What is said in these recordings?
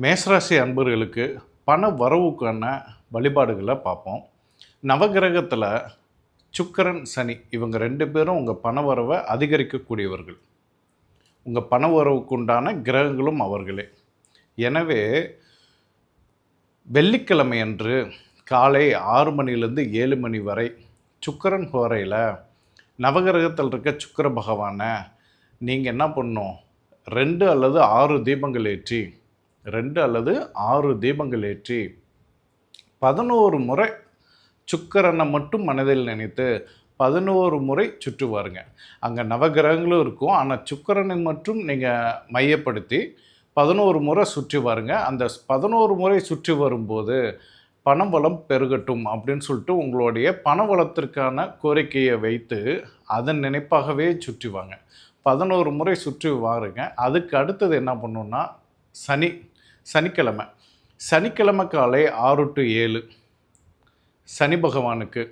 மேசராசி அன்பர்களுக்கு பண வரவுக்கான வழிபாடுகளை பார்ப்போம். நவகிரகத்தில் சுக்கிரன் சனி இவங்க ரெண்டு பேரும் உங்கள் பண வரவை அதிகரிக்கக்கூடியவர்கள். உங்கள் பண வரவுக்குண்டான கிரகங்களும் அவர்களே. எனவே வெள்ளிக்கிழமை அன்று காலை ஆறு மணிலேருந்து ஏழு மணி வரை சுக்கிரன் ஹோரையில் நவகிரகத்தில் இருக்க சுக்கிர பகவானை நீங்கள் என்ன பண்ணணும் ரெண்டு அல்லது ஆறு தீபங்கள் ஏற்றி ரெண்டு அல்லது ஆறு தீபங்கள் ஏற்றி பதினோரு முறை சுக்கரனை மட்டும் மனதில் நினைத்து பதினோரு முறை சுற்றுவாருங்க அங்கே நவகிரகங்களும் இருக்கும். ஆனால் சுக்கிரனை மட்டும் நீங்கள் மையப்படுத்தி பதினோரு முறை சுற்றி வாருங்க. அந்த பதினோரு முறை சுற்றி வரும்போது பணவளம் பெருகட்டும் அப்படின்னு சொல்லிட்டு உங்களுடைய பணவளத்திற்கான கோரிக்கையை வைத்து அதன் நினைப்பாகவே சுற்றி வாங்க. பதினோரு முறை சுற்றி வாருங்க. அதுக்கு அடுத்தது என்ன பண்ணுன்னா சனி. சனிக்கிழமை. சனிக்கிழமை காலை ஆறு டு ஏழு சனி பகவானுக்கு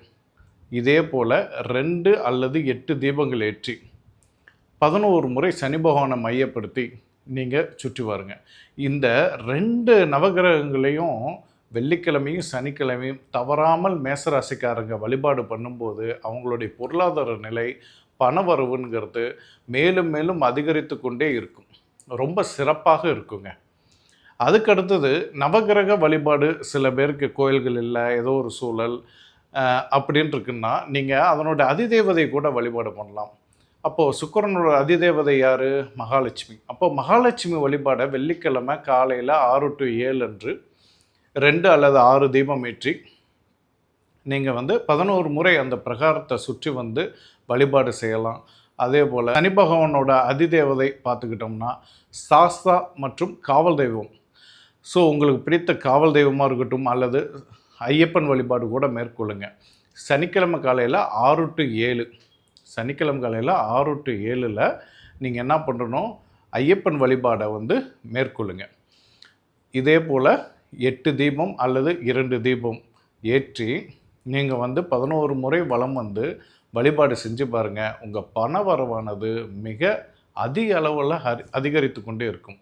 இதே போல் ரெண்டு அல்லது எட்டு தீபங்கள் ஏற்றி பதினோரு முறை சனி பகவானை மையப்படுத்தி நீங்கள் சுற்றி வாருங்க. இந்த ரெண்டு நவகிரகங்களையும் வெள்ளிக்கிழமையும் சனிக்கிழமையும் தவறாமல் மேசராசிக்காரங்க வழிபாடு பண்ணும்போது அவங்களுடைய பொருளாதார நிலை பணவரவுங்கிறது மேலும் மேலும் அதிகரித்து கொண்டே இருக்கும். ரொம்ப சிறப்பாக இருக்குங்க. அதுக்கு அடுத்தது நவகிரக வழிபாடு சில பேருக்கு கோயில்கள் இல்லை ஏதோ ஒரு சூழல் அப்படின்ட்டு இருக்குன்னா நீங்கள் அதனோட அதிதேவதை கூட வழிபாடு பண்ணலாம். அப்போது சுக்கரனோட அதிதேவதை யார்? மகாலட்சுமி. அப்போ மகாலட்சுமி வழிபாடை வெள்ளிக்கிழமை காலையில் ஆறு டு ஏழு அன்று ரெண்டு அல்லது ஆறு தீபம் ஏற்றி நீங்கள் வந்து பதினோரு முறை அந்த பிரகாரத்தை சுற்றி வந்து வழிபாடு செய்யலாம். அதே போல் சனி பகவானோட அதிதேவதை பார்த்துக்கிட்டோம்னா சாஸ்தா மற்றும் காவல் தெய்வம் ஸோ உங்களுக்கு பிடித்த காவல் தெய்வமாக இருக்கட்டும் அல்லது ஐயப்பன் வழிபாடு கூட மேற்கொள்ளுங்க. சனிக்கிழமை காலையில் ஆறு டு ஏழு. சனிக்கிழமை காலையில் ஆறு டு ஏழில் நீங்கள் என்ன பண்ணணும்? ஐயப்பன் வழிபாடை வந்து மேற்கொள்ளுங்க. இதே போல் எட்டு தீபம் அல்லது இரண்டு தீபம் ஏற்றி நீங்கள் வந்து பதினோரு முறை வளம் வந்து வழிபாடு செஞ்சு பாருங்கள் உங்கள் பண வரவானது மிக அதிக அளவில் அதிகரித்து கொண்டே இருக்கும்.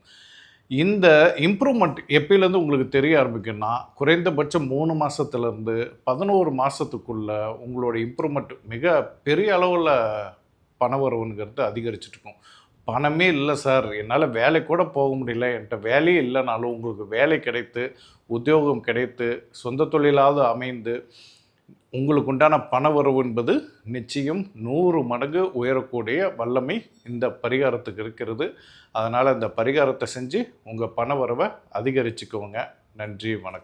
இந்த இம்ப்ரூவ்மெண்ட் எப்பயிலேருந்து உங்களுக்கு தெரிய ஆரம்பிக்கும்னா குறைந்தபட்சம் மூணு மாதத்துலேருந்து பதினோரு மாதத்துக்குள்ள உங்களோட இம்ப்ரூவ்மெண்ட் மிக பெரிய அளவில் பண வரவுங்கிறது அதிகரிச்சிட்ருக்கும் பணமே இல்லை சார் என்னால் வேலை கூட போக முடியல. என்கிட்ட வேலையே இல்லைனாலும் உங்களுக்கு வேலை கிடைத்து உத்தியோகம் கிடைத்து சொந்த தொழிலாவது அமைந்து உங்களுக்கு உண்டான பண உறவு என்பது நிச்சயம் நூறு மடங்கு உயரக்கூடிய வல்லமை இந்த பரிகாரத்துக்கு இருக்கிறது. அதனால் இந்த பரிகாரத்தை செஞ்சு உங்கள் பண உறவை அதிகரிச்சுக்குவோங்க நன்றி வணக்கம்.